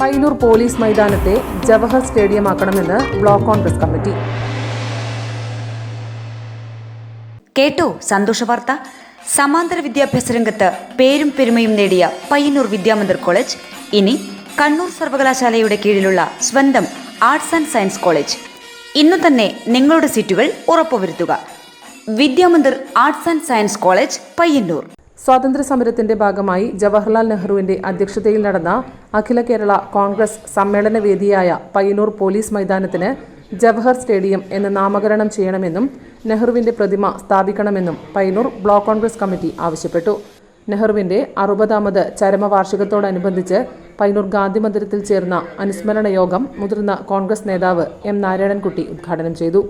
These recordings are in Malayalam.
പയ്യന്നൂർ പോലീസ് മൈതാനത്തെ ജവഹർ സ്റ്റേഡിയമാക്കണമെന്ന് ബ്ലോക്ക് കോൺഗ്രസ് കമ്മിറ്റി. കേട്ടോ സന്തോഷ വാർത്ത. സമാന്തര വിദ്യാഭ്യാസ രംഗത്ത് പേരും പെരുമയും നേടിയ പയ്യന്നൂർ വിദ്യാമന്ദിർ കോളേജ്. ഇനി കണ്ണൂർ സർവകലാശാലയുടെ കീഴിലുള്ള സ്വന്തം ആർട്സ് ആൻഡ് സയൻസ് കോളേജ്. ഇന്നു തന്നെ നിങ്ങളുടെ സീറ്റുകൾ ഉറപ്പുവരുത്തുക. Vidyamandir arts and science college Payyanur. സ്വാതന്ത്ര്യ സമരത്തിന്റെ ഭാഗമായി ജവഹർലാൽ നെഹ്റുവിന്റെ അധ്യക്ഷതയിൽ നടന്ന അഖില കേരള കോൺഗ്രസ് സമ്മേളന വേദിയായ പയ്യന്നൂർ പോലീസ് മൈതാനത്തിന് ജവഹർ സ്റ്റേഡിയം എന്ന് നാമകരണം ചെയ്യണമെന്നും നെഹ്റുവിന്റെ പ്രതിമ സ്ഥാപിക്കണമെന്നും പയ്യന്നൂർ ബ്ലോക്ക് കോൺഗ്രസ് കമ്മിറ്റി ആവശ്യപ്പെട്ടു. നെഹ്റുവിന്റെ അറുപതാമത് ചരമവാർഷികത്തോടനുബന്ധിച്ച് പയ്യന്നൂർ ഗാന്ധി മന്ദിരത്തിൽ ചേർന്ന അനുസ്മരണ യോഗം മുതിർന്ന കോൺഗ്രസ് നേതാവ് എം നാരായണൻകുട്ടി ഉദ്ഘാടനം ചെയ്തു.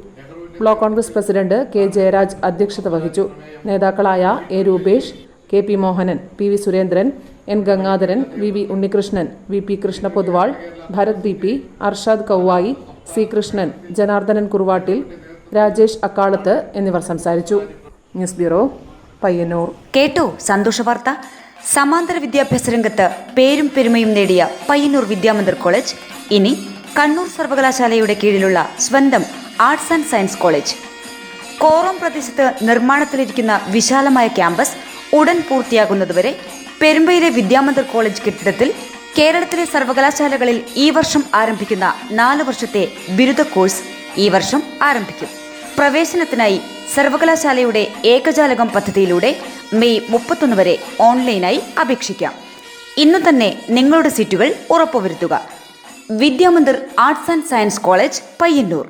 Block Congress president K Jayaraj അധ്യക്ഷത വഹിച്ചു. നേതാക്കളായ A Rupesh K P Mohanan P V Surendran N Gangadharan V V Unnikrishnan V P Krishna Poduval Bharath B P Arshad Kavvayi C Krishnan Janardhanan Kuruvattil Rajesh Akkalath എന്നിവർ സംസാരിച്ചു. News bureau Payyanur. കേട്ടു സന്തോഷ വാർത്ത. സമാന്തര വിദ്യാഭ്യാസ രംഗത്ത് പേരും പെരുമയും നേടിയ പയ്യന്നൂർ വിദ്യാമന്ദിർ കോളേജ്. ഇനി കണ്ണൂർ സർവകലാശാലയുടെ കീഴിലുള്ള സ്വന്തം arts and science college. Korom പ്രദേശത്ത് നിർമ്മാണത്തിലിരിക്കുന്ന വിശാലമായ ക്യാമ്പസ് ഉടൻ പൂർത്തിയാകുന്നതുവരെ പെരുമ്പയിലെ വിദ്യാമന്ദർ കോളേജ് കെട്ടിടത്തിൽ കേരളത്തിലെ സർവകലാശാലകളിൽ ഈ വർഷം ആരംഭിക്കുന്ന നാല് വർഷത്തെ ബിരുദ കോഴ്സ് ഈ വർഷം ആരംഭിക്കും. പ്രവേശനത്തിനായി സർവകലാശാലയുടെ ഏകജാലകം പദ്ധതിയിലൂടെ മെയ് മുപ്പത്തൊന്ന് വരെ ഓൺലൈനായി അപേക്ഷിക്കാം. ഇന്ന് തന്നെ നിങ്ങളുടെ സീറ്റുകൾ ഉറപ്പുവരുത്തുക. Vidyamandir arts and science college Payyanur.